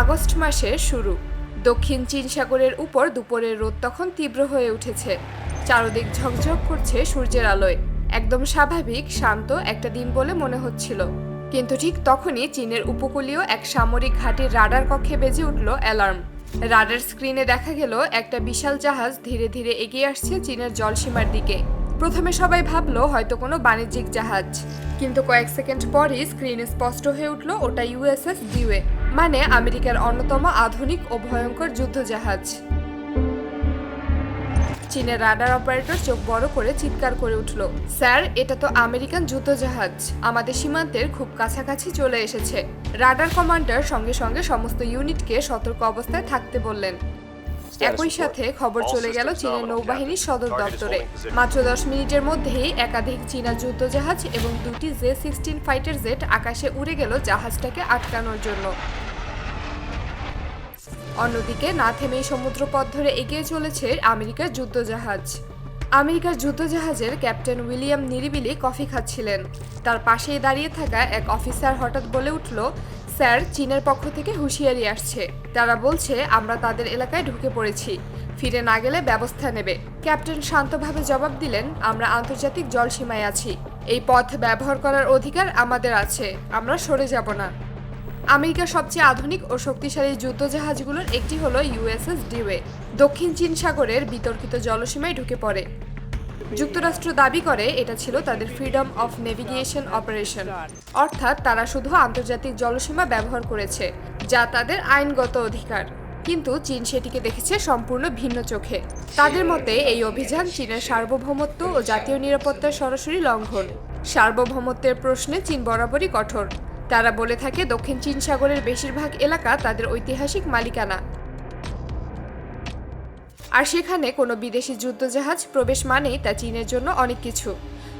August মাসের শুরু। দক্ষিণ চীন সাগরের উপর দুপুরের রোদ তখন তীব্র হয়ে উঠেছে। চারদিক ঝকঝক করছে সূর্যের আলোয়। একদম স্বাভাবিক শান্ত একটা দিন বলে মনে হচ্ছিল। কিন্তু ঠিক তখনই চীনের উপকূলীয় এক সামরিক ঘাঁটির রাডার কক্ষে বেজে উঠল অ্যালার্ম। রাডার স্ক্রিনে দেখা গেল একটা বিশাল জাহাজ ধীরে ধীরে এগিয়ে আসছে চীনের জলসীমার দিকে। প্রথমে সবাই ভাবলো হয়তো কোনো বাণিজ্যিক জাহাজ। কিন্তু কয়েক সেকেন্ড পরই স্ক্রিনে স্পষ্ট হয়ে উঠল ওটা ইউএসএস ডিওয়ে মানে আমেরিকার অন্যতম আধুনিক ও ভয়ঙ্কর যুদ্ধ জাহাজ চীনের রাডার অপারেটর চোখ বড় করে চিৎকার করে উঠল স্যার এটা তো আমেরিকান যুদ্ধ জাহাজ আমাদের সীমান্তের খুব কাছাকাছি চলে এসেছে। রাডার কমান্ডার সঙ্গে সঙ্গে সমস্ত ইউনিটকে সতর্ক অবস্থায় থাকতে বললেন। একই সাথে খবর চলে গেল চীনের নৌবাহিনীর সদর দপ্তরে। মাত্র দশ মিনিটের মধ্যেই একাধিক চীনা যুদ্ধজাহাজ এবং দুটি জে সিক্সটিন ফাইটার জেট আকাশে উড়ে গেল জাহাজটাকে আটকানোর জন্য। অন্যদিকে না থেমেই সমুদ্রপথ ধরে এগিয়ে চলেছে আমেরিকার যুদ্ধজাহাজ। আমেরিকার যুদ্ধজাহাজের ক্যাপ্টেন উইলিয়াম নিরিবিলি কফি খাচ্ছিলেন। তার পাশেই দাঁড়িয়ে থাকা এক অফিসার হঠাৎ বলে উঠল, স্যার, চীনের পক্ষ থেকে হুঁশিয়ারি আসছে। তারা বলছে, আমরা তাদের এলাকায় ঢুকে পড়েছি। ফিরে না গেলে ব্যবস্থা নেবে। ক্যাপ্টেন শান্তভাবে জবাব দিলেন, আমরা আন্তর্জাতিক জলসীমায় আছি। এই পথ ব্যবহার করার অধিকার আমাদের আছে। আমরা সরে যাব না। আমেরিকার সবচেয়ে আধুনিক ও শক্তিশালী যুদ্ধজাহাজগুলোর একটি হলো ইউএসএস ডিওয়ে। দক্ষিণ চীন সাগরের বিতর্কিত জলসীমায় ঢুকে পড়ে। যুক্তরাষ্ট্র দাবি করে এটা ছিল তাদের ফ্রিডম অফ নেভিগেশন অপারেশন। অর্থাৎ তারা শুধু আন্তর্জাতিক জলসীমা ব্যবহার করেছে, যা তাদের আইনগত অধিকার। কিন্তু চীন সেটিকে দেখেছে সম্পূর্ণ ভিন্ন চোখে। তাদের মতে, এই অভিযান চীনের সার্বভৌমত্ব ও জাতীয় নিরাপত্তার সরাসরি লঙ্ঘন। সার্বভৌমত্বের প্রশ্নে চীন বরাবরই কঠোর। তারা বলে থাকে, দক্ষিণ চীন সাগরের বেশিরভাগ এলাকা তাদের ঐতিহাসিক মালিকানা। আর সেখানে কোনো বিদেশি যুদ্ধজাহাজ প্রবেশ মানেই তা চীনের জন্য অনেক কিছু।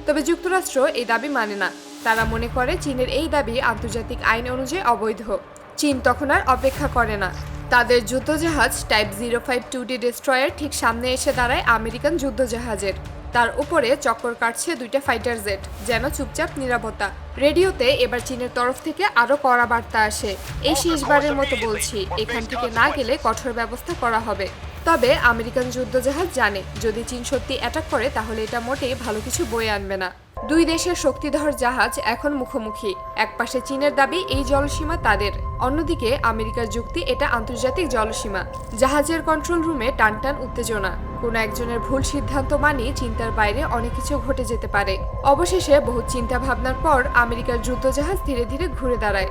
তবে যুক্তরাষ্ট্র এই দাবি মানে না। তারা মনে করে, চীনের এই দাবি আন্তর্জাতিক আইন অনুযায়ী অবৈধ। চীন তখন আর অপেক্ষা করে না। তাদের যুদ্ধজাহাজ type zero five two D destroyer ঠিক সামনে এসে দাঁড়ায় আমেরিকান যুদ্ধজাহাজের। তার উপরে চক্কর কাটছে দুইটা ফাইটার জেট, যেন চুপচাপ নিরাপত্তা। রেডিওতে এবার চীনের তরফ থেকে আরও কড়া বার্তা আসে। এই শেষবারের মতো বলছি, এখান থেকে না গেলে কঠোর ব্যবস্থা করা হবে। তবে আমেরিকান যুদ্ধজাহাজ জানে, যদি চীন সত্যি অ্যাটাক করে, তাহলে এটা মোটেই ভালো কিছু বয়ে আনবে না। দুই দেশের শক্তিধর জাহাজ এখন মুখোমুখি। একপাশে চীনের দাবি এই জলসীমা তাদের। অন্যদিকে আমেরিকার যুক্তি এটা আন্তর্জাতিক জলসীমা। জাহাজের কন্ট্রোল রুমে টানটান উত্তেজনা। কোনো একজনের ভুল সিদ্ধান্ত মানি চিন্তার বাইরে অনেক কিছু ঘটে যেতে পারে। অবশেষে বহু চিন্তা ভাবনার পর আমেরিকার যুদ্ধজাহাজ ধীরে ধীরে ঘুরে দাঁড়ায়।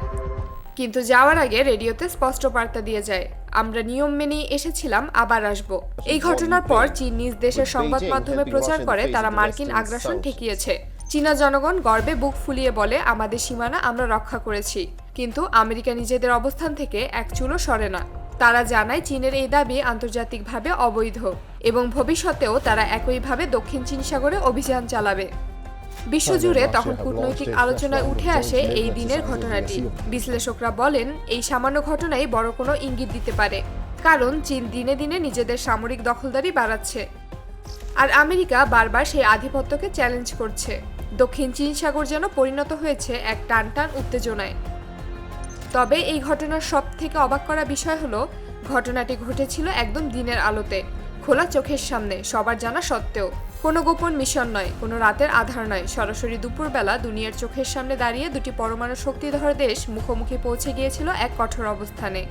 কিন্তু যাওয়ার আগে রেডিওতে স্পষ্ট বার্তা দিয়ে যায়। আমরা নিয়ম মেনেই এসেছিলাম আবার আসব। এই ঘটনার পর চীন নিজ দেশের সংবাদ মাধ্যমে প্রচার করে তারা মার্কিন আগ্রাসন ঠেকিয়েছে। চীনা জনগণ গর্বে বুক ফুলিয়ে বলে আমাদের সীমানা আমরা রক্ষা করেছি। কিন্তু আমেরিকা নিজেদের অবস্থান থেকে এক চুলো সরে না। তারা জানায় চীনের এই দাবি আন্তর্জাতিকভাবে অবৈধ এবং ভবিষ্যতেও তারা একইভাবে দক্ষিণ চীন সাগরে অভিযান চালাবে। বিশ্বজুড়ে তখন কূটনৈতিক আলোচনায় উঠে আসে এই দিনের ঘটনাটি। বিশ্লেষকরা বলেন এই সামান্য ঘটনাই বড় কোনো ইঙ্গিত দিতে পারে কারণ চীন দিনে দিনে নিজেদের সামরিক দখলদারি বাড়াচ্ছে। আর আমেরিকা বারবার সেই আধিপত্যকে চ্যালেঞ্জ করছে। দক্ষিণ চীন সাগর যেন পরিণত হয়েছে এক টানটান উত্তেজনায়। তবে এই ঘটনার সব থেকে অবাক করা বিষয় হলো, ঘটনাটি ঘটেছিল একদম দিনের আলোতে, খোলা চোখের সামনে, সবার জানা সত্ত্বেও। কোনো গোপন মিশন নয়, কোনো রাতের আধার নয়, সরাসরি দুপুরবেলা দুনিয়ার চোখের সামনে দাঁড়িয়ে দুটি পরমাণু শক্তিধর দেশ মুখোমুখি পৌঁছে গিয়েছিল এক কঠোর অবস্থানে।